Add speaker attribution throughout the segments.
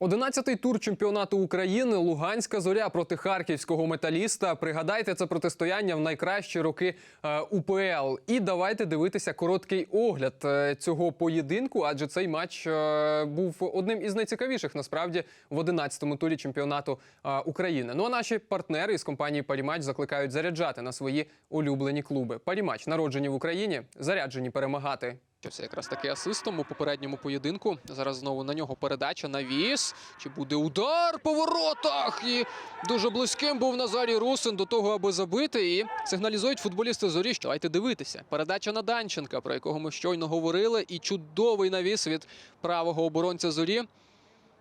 Speaker 1: Одинадцятий тур чемпіонату України Луганська зоря проти харківського металіста. Пригадайте це протистояння в найкращі роки е, УПЛ. І давайте дивитися короткий огляд е, цього поєдинку, адже цей матч е, був одним із найцікавіших насправді в 11-му турі чемпіонату України. Ну а наші партнери із компанії Парімач закликають заряджати на свої улюблені клуби. Парімач народжені в Україні, заряджені перемагати. Це якраз таки асистом у попередньому поєдинку. Зараз знову на нього передача навіс. Чи буде удар по воротах? І дуже близьким був Назарій Русин до того, аби забити. І сигналізують футболісти зорі. що Давайте дивитися. Передача на Данченка, про якого ми щойно говорили. І чудовий навіс від правого оборонця зорі.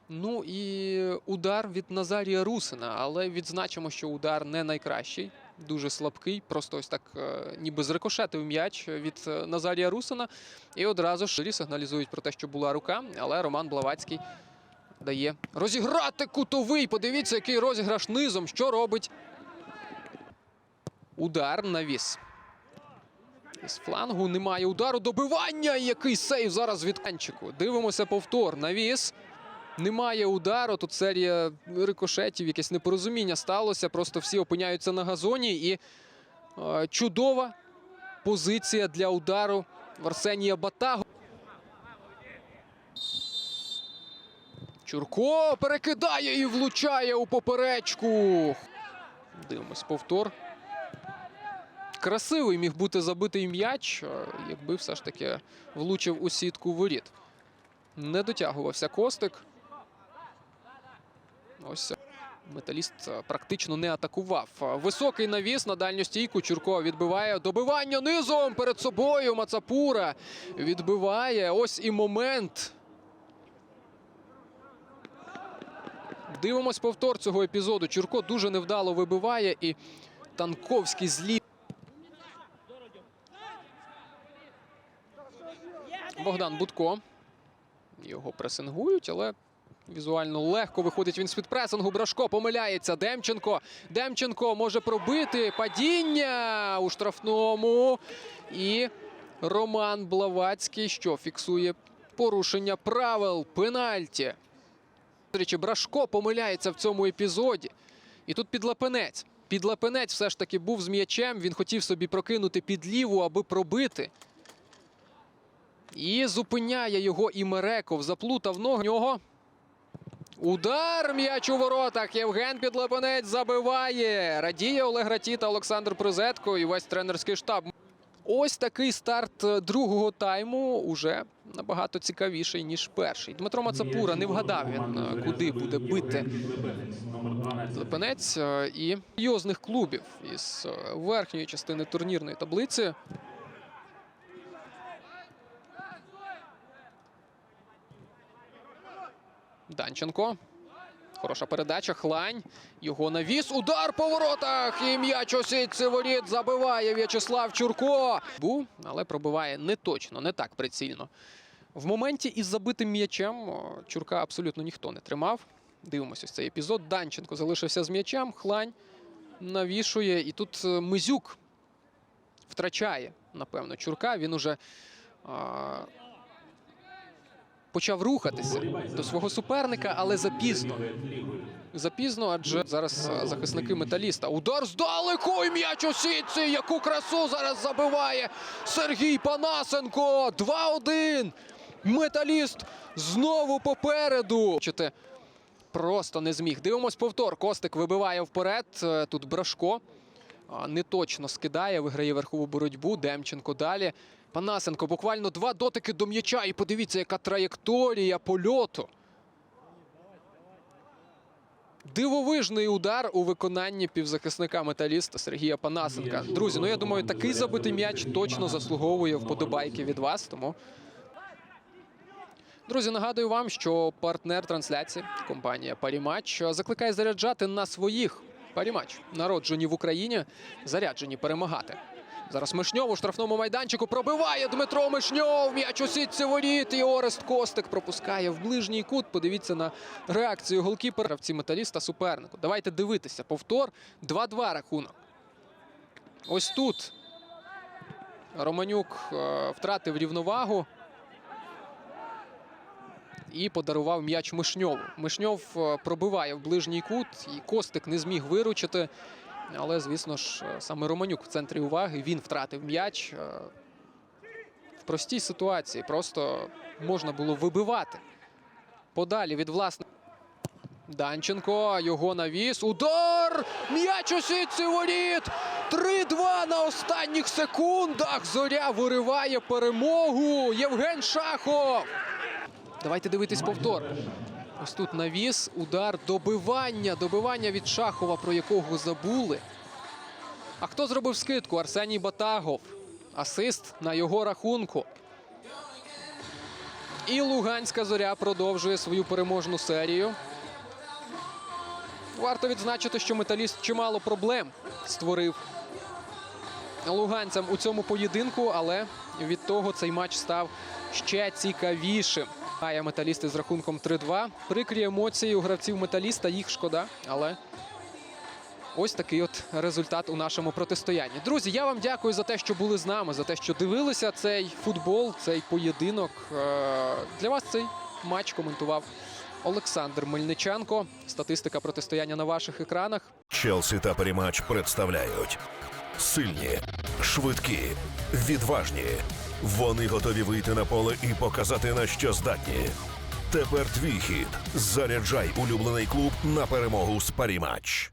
Speaker 1: Ну і удар від Назарія Русина. Але відзначимо, що удар не найкращий. Дуже слабкий, просто ось так, е, ніби зрикошетив м'яч від е, Назарія Русина. І одразу Зорі сигналізують про те, що була рука, але Роман Блавацький дає розіграти кутовий. Подивіться, який розіграш низом. Що робить? Удар навіс. Із флангу немає удару. Добивання. Який сейв зараз від Канчику. Дивимося повтор. Навіс. Немає удару. Тут серія рикошетів, якесь непорозуміння сталося. Просто всі опиняються на газоні. І е, чудова позиція для удару Арсенія Батагу. Чурко перекидає і влучає у поперечку. Дивимось повтор. Красивий міг бути забитий м'яч, е, якби все ж таки влучив у сітку воріт. Не дотягувався Костик. Ось металіст е, практично не атакував. Е, Високий навіс на дальню стійку. Чурко відбиває добивання низом перед собою. Мацапура відбиває. Ось і момент. Дивимось повтор цього епізоду. Чурко дуже невдало вибиває і Танковський злі. Богдан Будко. Його пресингують, але візуально легко виходить він з-під пресингу. Брашко помиляється. Демченко. Демченко може пробити. Падіння у штрафному. І Роман Блавацький, що фіксує порушення правил пенальті. Речі, Брашко помиляється в цьому епізоді. І тут підлапенець. Підлапенець все ж таки був з м'ячем. Він хотів собі прокинути під ліву, аби пробити. І зупиняє його і Мереков. Заплутав ногу. Нього. Удар м'яч у воротах. Євген Підлапенець забиває. Радіє Олег Раті та Олександр Призетко і весь тренерський штаб. Ось такий старт другого тайму уже набагато цікавіший, ніж перший. Дмитро Мацапура не вгадав він, куди буде бити Лепенець е, і серйозних клубів із е, верхньої частини турнірної таблиці. Данченко. Хороша передача. Хлань. Його навіс. Удар по воротах. І м'яч у сітці воріт забиває В'ячеслав Чурко. Був, але пробиває не точно, не так прицільно. В моменті із забитим м'ячем Чурка абсолютно ніхто не тримав. Дивимося ось цей епізод. Данченко залишився з м'ячем. Хлань навішує. І тут е, Мизюк втрачає, напевно, Чурка. Він уже. А, почав рухатися до свого суперника, але запізно. Запізно, адже зараз захисники металіста. Удар здалеку і м'яч у сітці. Яку красу зараз забиває Сергій Панасенко. 2-1. Металіст знову попереду. Чите, Просто не зміг. Дивимось повтор. Костик вибиває вперед. Е, Тут Брашко. Не точно скидає, виграє верхову боротьбу. Демченко далі. Панасенко буквально два дотики до м'яча. І подивіться, яка траєкторія польоту. Дивовижний удар у виконанні півзахисника металіста Сергія Панасенка. Друзі, ну я думаю, такий забитий м'яч точно заслуговує вподобайки від вас. Тому Друзі, нагадую вам, що партнер трансляції компанія Парімач закликає заряджати на своїх Парімач, народжені в Україні, заряджені перемагати. Зараз Мишньов у штрафному майданчику пробиває Дмитро Мишньов. М'яч у сітці воріт. І Орест Костик пропускає в ближній кут. Подивіться на реакцію голкіпера гравці металіста супернику. Давайте дивитися. Повтор 2-2 рахунок. Ось тут Романюк е, втратив рівновагу. і подарував м'яч Мишньову. Мишньов е, пробиває в ближній кут, і Костик не зміг виручити. Але, звісно ж, е, саме Романюк в центрі уваги. Він втратив м'яч. Е, В простій ситуації просто можна було вибивати. Подалі від власного. Данченко, його навіс. Удар! М'яч у сітці воріт! 3-2 на останніх секундах. Зоря вириває перемогу. Євген Шахов. Давайте дивитись повтор. Ось тут навіс, удар, добивання. Добивання від Шахова, про якого забули. А хто зробив скидку? Арсеній Батагов. Асист на його рахунку. І Луганська зоря продовжує свою переможну серію. Варто відзначити, що металіст чимало проблем створив луганцям у цьому поєдинку, але від того цей матч став ще цікавішим. Грає металісти з рахунком 3-2. Прикрі емоції у гравців металіста, їх шкода, але ось такий от результат у нашому протистоянні. Друзі, я вам дякую за те, що були з нами, за те, що дивилися цей футбол, цей поєдинок. Е, Для вас цей матч коментував Олександр Мельниченко. Статистика протистояння на ваших екранах.
Speaker 2: Челсі та Перемач представляють сильні, швидкі, відважні. Вони готові вийти на поле і показати на що здатні. Тепер твій хід. Заряджай улюблений клуб на перемогу з Парімач.